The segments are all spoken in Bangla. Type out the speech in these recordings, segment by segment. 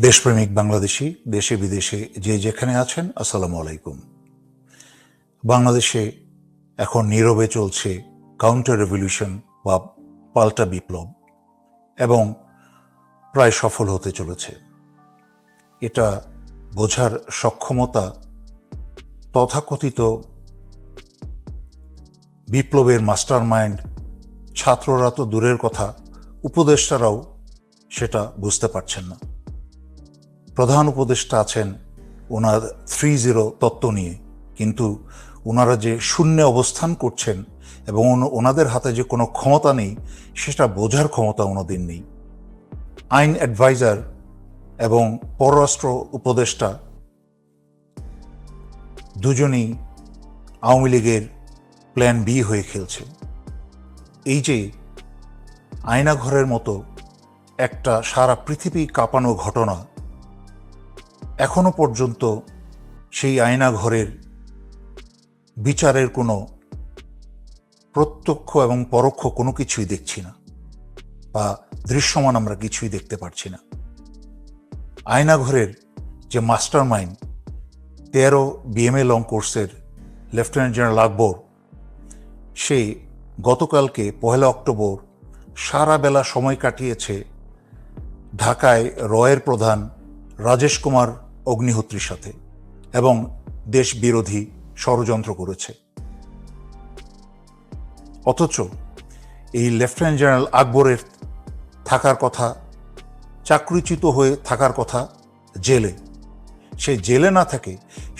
দেশপ্রেমিক বাংলাদেশি, দেশে বিদেশে যে যেখানে আছেন, আসসালামু আলাইকুম। বাংলাদেশে এখন নীরবে চলছে কাউন্টার রেভলিউশন বা পাল্টা বিপ্লব এবং প্রায় সফল হতে চলেছে। এটা বোঝার সক্ষমতা তথাকথিত বিপ্লবের মাস্টার মাইন্ড ছাত্ররা তো দূরের কথা, উপদেষ্টারাও সেটা বুঝতে পারছেন না। প্রধান উপদেষ্টা আছেন ওনার থ্রি জিরো তত্ত্ব নিয়ে। কিন্তু ওনারা যে শূন্যে অবস্থান করছেন এবং ওনাদের হাতে যে কোনো ক্ষমতা নেই, সেটা বোঝার ক্ষমতা ওনাদের নেই। আইন অ্যাডভাইজার এবং পররাষ্ট্র উপদেষ্টা দুজনেই আওয়ামী লীগের প্ল্যান বি হয়ে খেলছে। এই যে আয়নাঘরের মতো একটা সারা পৃথিবী কাঁপানো ঘটনা এখনও পর্যন্ত সেই আয়নাঘরের বিচারের কোনো প্রত্যক্ষ এবং পরোক্ষ কোনো কিছুই দেখছি না বা দৃশ্যমান আমরা কিছুই দেখতে পারছি না। আয়নাঘরের যে মাস্টার মাইন্ড তেরো বিএমএ লং কোর্সের লেফটেন্যান্ট জেনারেল আকবর, সে গতকালকে পহেলা অক্টোবর সারা বেলা সময় কাটিয়েছে ঢাকায় রয়ের প্রধান রাজেশ কুমার অগ্নিহোত্রীর সাথে এবং দেশ বিরোধী ষড়যন্ত্র করেছে। অথচ এই লেফটেন্যান্ট জেনারেল আকবরের থাকার কথা, চাকরিচ্যুত হয়ে থাকার কথা জেলে। সে জেলে না থাকে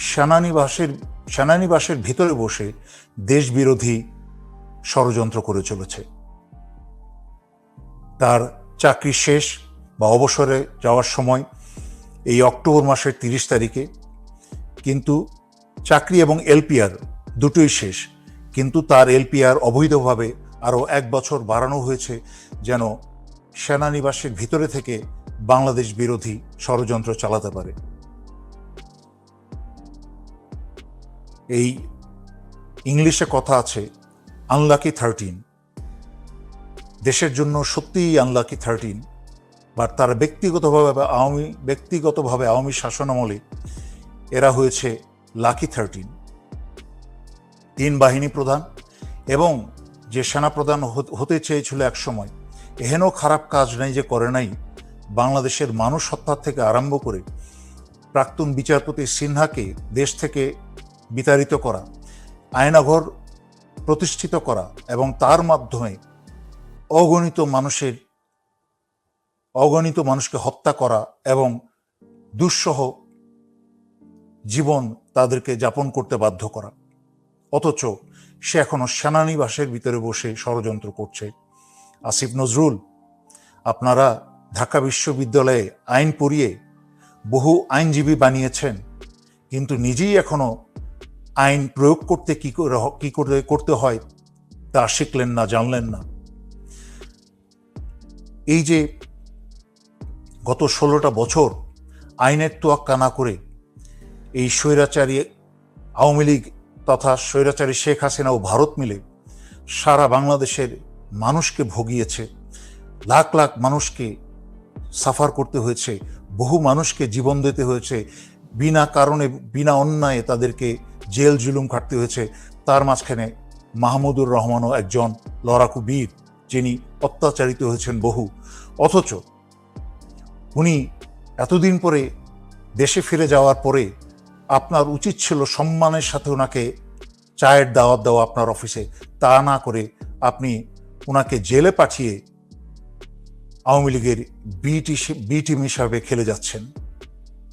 সেনানিবাসের সেনানিবাসের ভিতরে বসে দেশ বিরোধী ষড়যন্ত্র করে চলেছে। তার চাকরি শেষ বা অবসরে যাওয়ার সময় এই অক্টোবর মাসের তিরিশ তারিখে। কিন্তু চাকরি এবং এলপিআর দুটোই শেষ। কিন্তু তার এলপিআর অবৈধভাবে আরও এক বছর বাড়ানো হয়েছে যেন সেনানিবাসের ভিতরে থেকে বাংলাদেশ বিরোধী ষড়যন্ত্র চালাতে পারে। এই ইংলিশে কথা আছে আনলাকি থার্টিন দেশের জন্য সত্যিই আনলাকি থার্টিন বা তারা ব্যক্তিগতভাবে আওয়ামী ব্যক্তিগতভাবে আওয়ামী শাসনামলে এরা হয়েছে লাকি থার্টিন তিন বাহিনী প্রধান এবং যে সেনাপ্রধান হত- চেয়েছিল এক সময় এহেন খারাপ কাজ নেই যে করে নাই, বাংলাদেশের মানুষ হত্যার থেকে আরম্ভ করে প্রাক্তন বিচারপতি সিনহাকে দেশ থেকে বিতাড়িত করা, আয়নাঘর প্রতিষ্ঠিত করা এবং তার মাধ্যমে অগণিত মানুষের অগণিত মানুষকে হত্যা করা এবং দুঃসহ জীবন তাদেরকে যাপন করতে বাধ্য করা। অথচ সে এখনও সেনানিবাসের ভিতরে বসে ষড়যন্ত্র করছে। আসিফ নজরুল, আপনারা ঢাকা বিশ্ববিদ্যালয়ে আইন পড়িয়ে বহু আইনজীবী বানিয়েছেন, কিন্তু নিজেই এখনও আইন প্রয়োগ করতে কি কি করে করতে হয় তা শিখলেন না, জানলেন না। এই যে গত ষোলোটা বছর আইনের তোয়াক্কা না করে এই স্বৈরাচারী আওয়ামী লীগ তথা স্বৈরাচারী শেখ হাসিনা ও ভারত মিলে সারা বাংলাদেশের মানুষকে ভোগিয়েছে, লাখ লাখ মানুষকে সাফার করতে হয়েছে, বহু মানুষকে জীবন দিতে হয়েছে, বিনা কারণে, বিনা অন্যায়ে তাদেরকে জেল জুলুম খাটতে হয়েছে। তার মাঝখানে মাহমুদুর রহমানও একজন লড়াকু বীর, যিনি অত্যাচারিত হয়েছেন বহু। অথচ উনি এতদিন পরে দেশে ফিরে যাওয়ার পরে আপনার উচিত ছিল সম্মানের সাথে ওনাকে চায়ের দাওয়াত দেওয়া আপনার অফিসে। তা না করে আপনি ওনাকে জেলে পাঠিয়ে আওয়ামী লীগের বি টি- বি টিম হিসাবে খেলে যাচ্ছেন।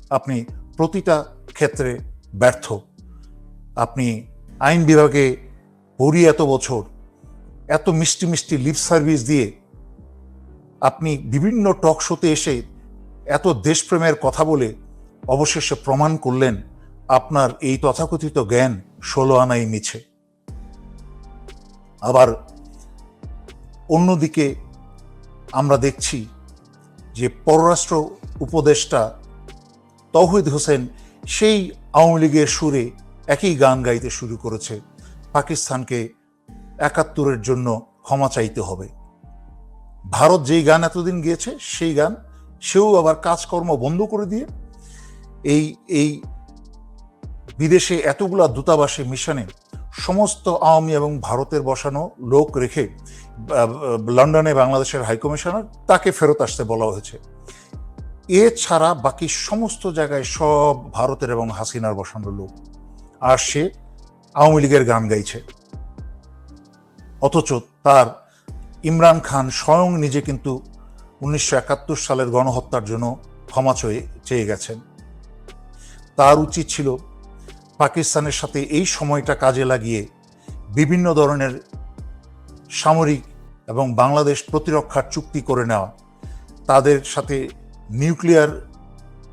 আপনি প্রতিটা ক্ষেত্রে ব্যর্থ। আপনি আইন বিভাগে পড়ি এত বছর, এত মিষ্টি মিষ্টি লিপ সার্ভিস দিয়ে আপনি বিভিন্ন টক শোতে এসে এত দেশপ্রেমের কথা বলে অবশেষে প্রমাণ করলেন আপনার এই তথাকথিত জ্ঞান ষোলো আনাই মিছে। আবার অন্যদিকে আমরা দেখছি যে পররাষ্ট্র উপদেষ্টা তৌহিদ হোসেন সেই আওয়ামী লীগের সুরে একই গান গাইতে শুরু করেছে। পাকিস্তানকে একাত্তরের জন্য ক্ষমা চাইতে হবে। ভারত যেই গান এতদিন গিয়েছে, সেই গান সেও আবার কাজকর্ম বন্ধ করে দিয়ে এই এই বিদেশে এতগুলা দূতাবাসে মিশনে সমস্ত আওয়ামী এবং ভারতের বসানো লোক রেখে লন্ডনে বাংলাদেশের হাইকমিশনার তাকে ফেরত আসতে বলা হয়েছে। এছাড়া বাকি সমস্ত জায়গায় সব ভারতের এবং হাসিনার বসানো লোক। আর সে আওয়ামী লীগের গান গাইছে। অথচ তার ইমরান খান স্বয়ং নিজে কিন্তু উনিশশো একাত্তর সালের গণহত্যার জন্য ক্ষমা চেয়ে চেয়ে গেছেন। তার উচিত ছিল পাকিস্তানের সাথে এই সময়টা কাজে লাগিয়ে বিভিন্ন ধরনের সামরিক এবং বাংলাদেশ প্রতিরক্ষার চুক্তি করে নেওয়া। তাদের সাথে নিউক্লিয়ার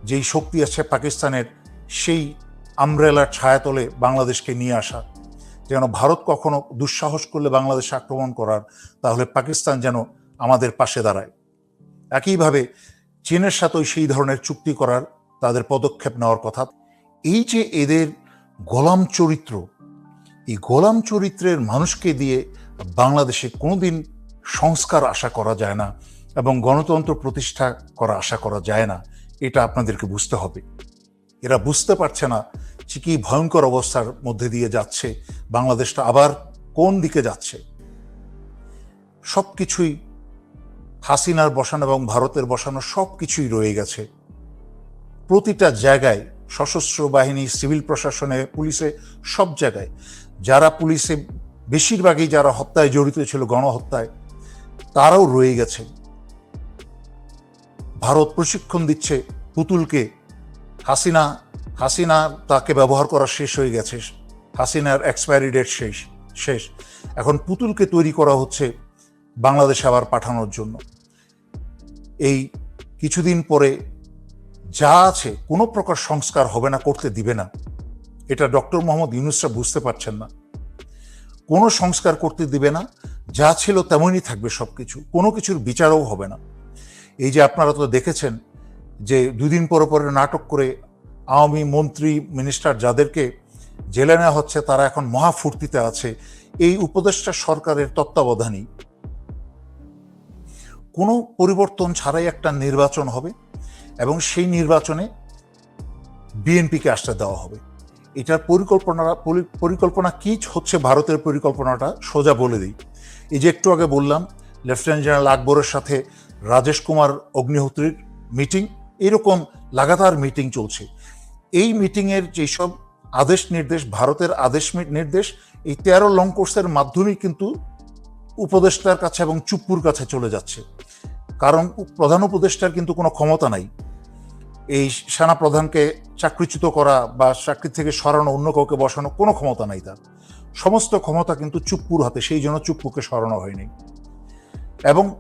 যেই শক্তি আছে পাকিস্তানের, সেই আমব্রেলার ছায়াতলে বাংলাদেশকে নিয়ে আসা। যেন ভারত কখনো দুঃসাহস করলে বাংলাদেশ আক্রমণ করার, তাহলে পাকিস্তান যেন আমাদের পাশে দাঁড়ায়। একইভাবে চীনের সাথেও সেই ধরনের চুক্তি করার তাদের পদক্ষেপ নেওয়ার কথা। এই যে এদের গোলাম চরিত্র, এই গোলাম চরিত্রের মানুষকে দিয়ে বাংলাদেশে কোনোদিন সংস্কার আশা করা যায় না এবং গণতন্ত্র প্রতিষ্ঠা করা আশা করা যায় না, এটা আপনাদেরকে বুঝতে হবে। এরা বুঝতে পারছে না যে কি ভয়ঙ্কর অবস্থার মধ্যে দিয়ে যাচ্ছে, বাংলাদেশটা আবার কোন দিকে যাচ্ছে। সব কিছুই হাসিনার বসানো এবং ভারতের বসানো সব কিছুই রয়ে গেছে। প্রতিটা জায়গায় সশস্ত্র বাহিনী, সিভিল প্রশাসনে, পুলিশে সব জায়গায়। যারা পুলিশে, বেশিরভাগই যারা হত্যায় জড়িত ছিল, গণহত্যায়, তারাও রয়ে গেছে। ভারত প্রশিক্ষণ দিচ্ছে পুতুলকে। হাসিনা হাসিনা তাকে ব্যবহার করা শেষ হয়ে গেছে। হাসিনার এক্সপায়ারি ডেট শেষ শেষ। এখন পুতুলকে তৈরি করা হচ্ছে বাংলাদেশে আবার পাঠানোর জন্য। এই কিছুদিন পরে যা আছে, কোনো প্রকার সংস্কার হবে না, করতে দিবে না। এটা ডক্টর মোহাম্মদ ইউনুসরা বুঝতে পারছেন না। কোনো সংস্কার করতে দিবে না, যা ছিল তেমনই থাকবে সব কিছু কোনো কিছুর বিচারও হবে না। এই যে আপনারা তো দেখেছেন যে দুদিন পরে পরে নাটক করে আওয়ামী মন্ত্রী, মিনিস্টার যাদেরকে জেলে নেওয়া হচ্ছে, তারা এখন মহা ফুর্তিতে আছে। এই উপদেষ্টা সরকারের তত্ত্বাবধানেই কোনো পরিবর্তন ছাড়াই একটা নির্বাচন হবে এবং সেই নির্বাচনে বিএনপিকে আসতে দেওয়া হবে। এটার পরিকল্পনা পরিকল্পনা কি হচ্ছে ভারতের পরিকল্পনাটা সোজা বলে দিই। এই যে একটু আগে বললাম লেফটেন্যান্ট জেনারেল আকবরের সাথে রাজেশ কুমার অগ্নিহোত্রীর মিটিং, এরকম লাগাতার মিটিং চলছে। এই মিটিংয়ের যেসব আদেশ নির্দেশ, ভারতের আদেশ নির্দেশ, এই তেরো লং কোর্সের মাধ্যমেই কিন্তু উপদেষ্টার কাছে এবং চুপ্পুর কাছে চলে যাচ্ছে। কারণ প্রধান উপদেষ্টার কিন্তু কোনো ক্ষমতা নাই। এই সেনা প্রধানকে চাকরিচ্যুত করা বা চাকরি থেকে সরানো, অন্য কাউকে বসানো কোনো ক্ষমতা নাই তার। সমস্ত ক্ষমতা কিন্তু চুপ্পুর হাতে, সেই জন্য চুপ্পুকে সরানো হয়নি। এবং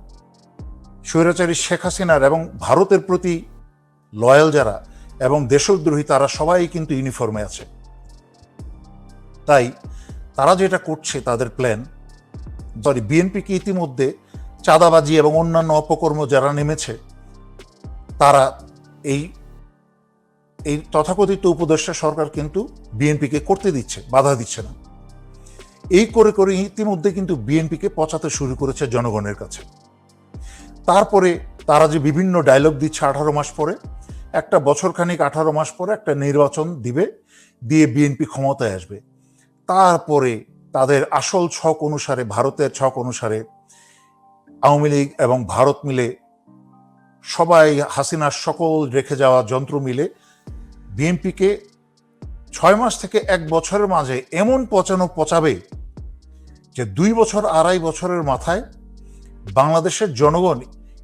স্বৈরাচারী শেখ হাসিনার এবং ভারতের প্রতি লয়াল যারা এবং দেশদ্রোহী, তারা সবাই কিন্তু ইউনিফর্মে আছে। তাই তারা যেটা করছে, তাদের প্ল্যান সরি, বিএনপিকে ইতিমধ্যে চাঁদাবাজি এবং অন্যান্য অপকর্ম যারা নেমেছে, তারা এই এই তথাকথিত উপদেষ্টা সরকার কিন্তু বিএনপিকে করতে দিচ্ছে, বাধা দিচ্ছে না। এই করে করে ইতিমধ্যে কিন্তু বিএনপিকে পচাতে শুরু করেছে জনগণের কাছে। তারপরে তারা যে বিভিন্ন ডায়লগ দিচ্ছে আঠারো মাস পরে, একটা বছর খানিক আঠারো মাস পরে একটা নির্বাচন দিবে, দিয়ে বিএনপি ক্ষমতায় আসবে। তারপরে তাদের আসল ছক অনুসারে, ভারতের ছক অনুসারে আওয়ামী লীগ এবং ভারত মিলে, সবাই হাসিনার সকল রেখে যাওয়া যন্ত্র মিলে বিএনপিকে ছয় মাস থেকে এক বছরের মাঝে এমন পচানো পচাবে যে দুই বছর, আড়াই বছরের মাথায় বাংলাদেশের জনগণ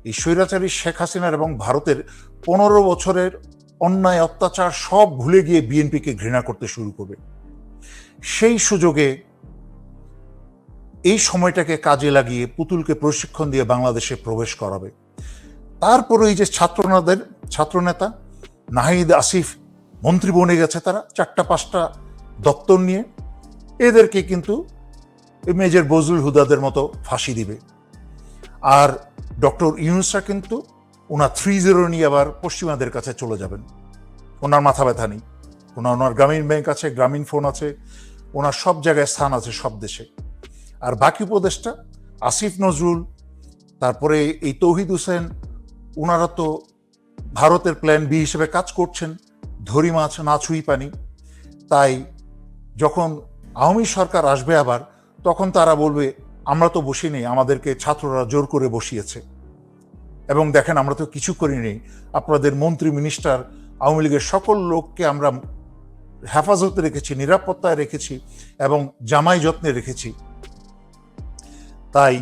এই স্বৈরাচারী শেখ হাসিনার এবং ভারতের পনেরো বছরের অন্যায় অত্যাচার সব ভুলে গিয়ে বিএনপিকে ঘৃণা করতে শুরু করবে। সেই সুযোগে এই সময়টাকে কাজে লাগিয়ে পুতুলকে প্রশিক্ষণ দিয়ে বাংলাদেশে প্রবেশ করাবে। তারপরে এই যে ছাত্রনাদের, ছাত্রনেতা নাহিদ আসিফ মন্ত্রী বনে গেছে তারা, চারটা পাঁচটা দপ্তর নিয়ে। এদেরকে কিন্তু মেজর বজরুল হুদাদের মতো ফাঁসি দিবে। আর ডক্টর ইউনুসরা কিন্তু ওনার থ্রি জিরো নিয়ে আবার পশ্চিমাদের কাছে চলে যাবেন। ওনার মাথা ব্যথা নেই। ওনার ওনার গ্রামীণ ব্যাংক আছে, গ্রামীণ ফোন আছে, ওনার সব জায়গায় স্থান আছে সব দেশে। আর বাকি উপদেশটা আসিফ নজরুল, তারপরে এই তৌহিদ হোসেন ওনারা তো ভারতের প্ল্যান বি হিসেবে কাজ করছেন, ধরি মাছ না ছুঁই পানি। তাই যখন আওয়ামী সরকার আসবে আবার, তখন তারা বলবে, আমরা তো বসিনি আমাদেরকে ছাত্ররা জোর করে বসিয়েছে। এবং দেখেন, আমরা তো কিছু করিনি আপনাদের মন্ত্রী মিনিস্টার আওয়ামী লীগের সকল লোককে আমরা হেফাজতে রেখেছি, নিরাপত্তায় রেখেছি এবং জামাই যত্নে রেখেছি। তাই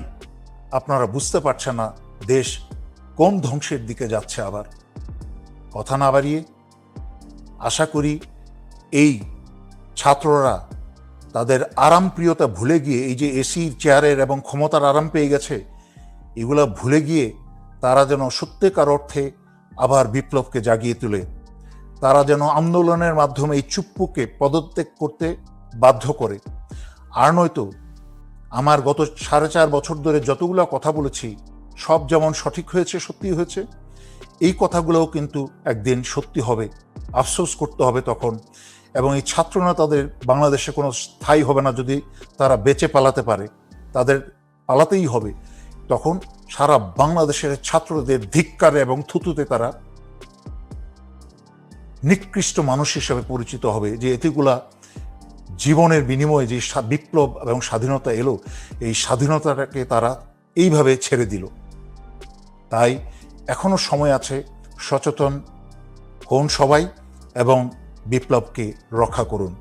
আপনারা বুঝতে পারছেন না দেশ কোন ধ্বংসের দিকে যাচ্ছে আবার। কথা না বাড়িয়ে আশা করি এই ছাত্ররা তাদের আরামপ্রিয়তা ভুলে গিয়ে, এই যে এসির চেয়ারের এবং ক্ষমতার আরাম পেয়ে গেছে, এগুলা ভুলে গিয়ে তারা যেন সত্যিকার অর্থে আবার বিপ্লবকে জাগিয়ে তোলে। তারা যেন আন্দোলনের মাধ্যমে এই চুপ্পুকে পদত্যাগ করতে বাধ্য করে। আর নয়তো আমার গত সাড়ে চার বছর ধরে যতগুলো কথা বলেছি, সব যেমন সঠিক হয়েছে সত্যি হয়েছে। এই কথাগুলোও কিন্তু একদিন সত্যি হবে, আফসোস করতে হবে তখন। এবং এই ছাত্র নেতাদের বাংলাদেশে কোনো স্থায়ী হবে না, যদি তারা বেঁচে পালাতে পারে। তাদের পালাতেই হবে। তখন সারা বাংলাদেশের ছাত্রদের ধিক্কারে এবং থুতুতে তারা নিকৃষ্ট মানুষ হিসেবে পরিচিত হবে যে এতেগুলা জীবনের বিনিময়ে যে বিপ্লব এবং স্বাধীনতা এলো, এই স্বাধীনতাটাকে তারা এইভাবে ছেড়ে দিল। তাই এখনও সময় আছে সচেতন হন সবাই এবং বিপ্লবকে রক্ষা করুন।